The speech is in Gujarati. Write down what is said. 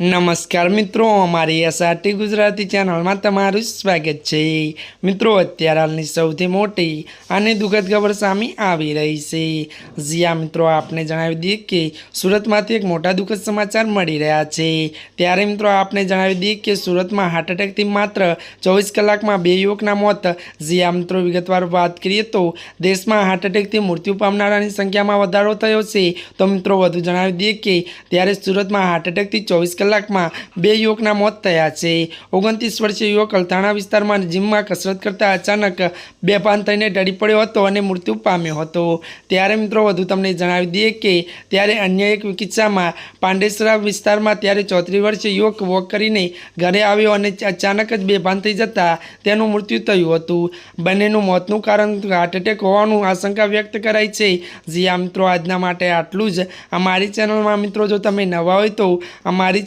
નમસ્કાર મિત્રો, અમારી એસઆરટી ગુજરાતી ચેનલમાં તમારું સ્વાગત છે. મિત્રો, અત્યારે હાલની સૌથી મોટી અને દુઃખદ ખબર સામે આવી રહી છે. જ્યાં મિત્રો, આપને જણાવી દઈએ કે સુરતમાંથી એક મોટા દુઃખદ સમાચાર મળી રહ્યા છે. ત્યારે મિત્રો, આપને જણાવી દઈએ કે સુરતમાં હાર્ટ એટેકથી માત્ર ચોવીસ કલાકમાં બે યુવકના મોત. જ્યાં મિત્રો, વિગતવાર વાત કરીએ તો દેશમાં હાર્ટ એટેકથી મૃત્યુ પામનારાની સંખ્યામાં વધારો થયો છે. તો મિત્રો, વધુ જણાવી દઈએ કે ત્યારે સુરતમાં હાર્ટ એટેકથી ચોવીસ કલાકમાં બે યુવકના મોત થયા છે. ઓગણત્રીસ વર્ષીય યુવક અલથાણા વિસ્તારમાં જીમમાં કસરત કરતા અચાનક બેભાન થઈને ઢળી પડ્યો હતો અને મૃત્યુ પામ્યો હતો. ત્યારે મિત્રો વધુ તમને જણાવી દઈએ કે ત્યારે અન્ય એક કિસ્સામાં પાંડેસરા વિસ્તારમાં ત્યારે ચોત્રીસ વર્ષીય યુવક વોક કરીને ઘરે આવ્યો અને અચાનક જ બેભાન થઈ જતા તેનું મૃત્યુ થયું હતું. બંનેનું મોતનું કારણ હાર્ટ એટેક હોવાનું આશંકા વ્યક્ત કરાઈ છે. જી આ મિત્રો, આજના માટે આટલું જ. અમારી ચેનલમાં મિત્રો જો તમે નવા હોય તો અમારી